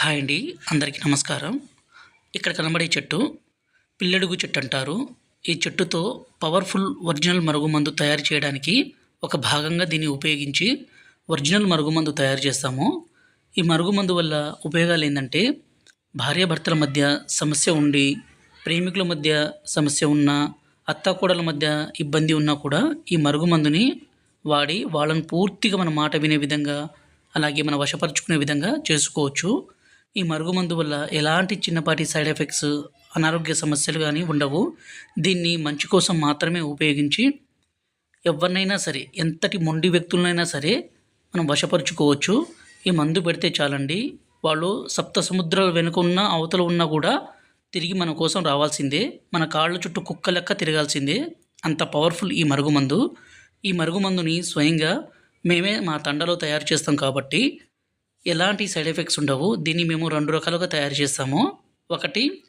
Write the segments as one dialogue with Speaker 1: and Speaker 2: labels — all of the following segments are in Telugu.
Speaker 1: హాయ్ అండి అందరికీ నమస్కారం. ఇక్కడ కనబడే చెట్టు పిల్లడుగు చెట్టు అంటారు. ఈ చెట్టుతో పవర్ఫుల్ ఒరిజినల్ మరుగుమందు తయారు చేయడానికి ఒక భాగంగా దీన్ని ఉపయోగించి ఒరిజినల్ మరుగుమందు తయారు చేస్తాము. ఈ మరుగుమందు వల్ల ఉపయోగాలు ఏంటంటే భార్యాభర్తల మధ్య సమస్య ఉండి ప్రేమికుల మధ్య సమస్య ఉన్న అత్తాకోడల మధ్య ఇబ్బంది ఉన్నా కూడా ఈ మరుగుమందుని వాడి వాళ్ళని పూర్తిగా మన మాట వినే విధంగా అలాగే మన వశపరుచుకునే విధంగా చేసుకోవచ్చు. ఈ మరుగుమందు వల్ల ఎలాంటి చిన్నపాటి సైడ్ ఎఫెక్ట్స్ అనారోగ్య సమస్యలు కానీ ఉండవు. దీన్ని మంచి కోసం మాత్రమే ఉపయోగించి ఎవరినైనా సరే ఎంతటి మొండి వ్యక్తులనైనా సరే మనం వశపరుచుకోవచ్చు. ఈ మందు పెడితే చాలండి వాళ్ళు సప్త సముద్రాల వెనుక ఉన్న అవతల ఉన్నా కూడా తిరిగి మన కోసం రావాల్సిందే. మన కాళ్ళ చుట్టూ కుక్క లెక్క తిరగాల్సిందే. అంత పవర్ఫుల్ ఈ మరుగుమందు ఈ మరుగుమందుని స్వయంగా మేమే మా తండలో తయారు చేస్తాం కాబట్టి ఎలాంటి సైడ్ ఎఫెక్ట్స్ ఉండవు. దీన్ని మేము రెండు రకాలుగా తయారు చేస్తాము. ఒకటి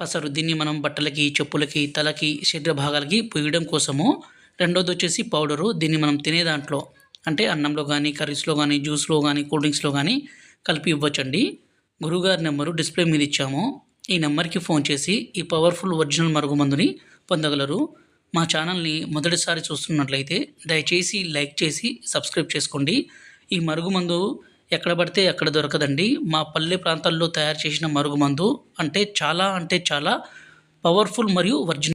Speaker 1: పసరు దీన్ని మనం బట్టలకి చెప్పులకి తలకి శరీర భాగాలకి పూయడం కోసము. రెండోది వచ్చేసి పౌడరు. దీన్ని మనం తినే దాంట్లో అంటే అన్నంలో కానీ కర్రీస్లో కానీ జ్యూస్లో కానీ కూల్ డ్రింక్స్లో కానీ కలిపి ఇవ్వచ్చండి. గురుగారి నెంబరు డిస్ప్లే మీద ఇచ్చాము. ఈ నెంబర్కి ఫోన్ చేసి ఈ పవర్ఫుల్ ఒరిజినల్ మరుగుమందుని పొందగలరు. మా ఛానల్ని మొదటిసారి చూస్తున్నట్లయితే దయచేసి లైక్ చేసి సబ్స్క్రైబ్ చేసుకోండి. ఈ మరుగుమందు ఎక్కడ పడితే ఎక్కడ దొరకదండి. మా పల్లె ప్రాంతాల్లో తయారు చేసిన మరుగుమందు అంటే చాలా అంటే చాలా పవర్ఫుల్ మరియు ఒరిజినల్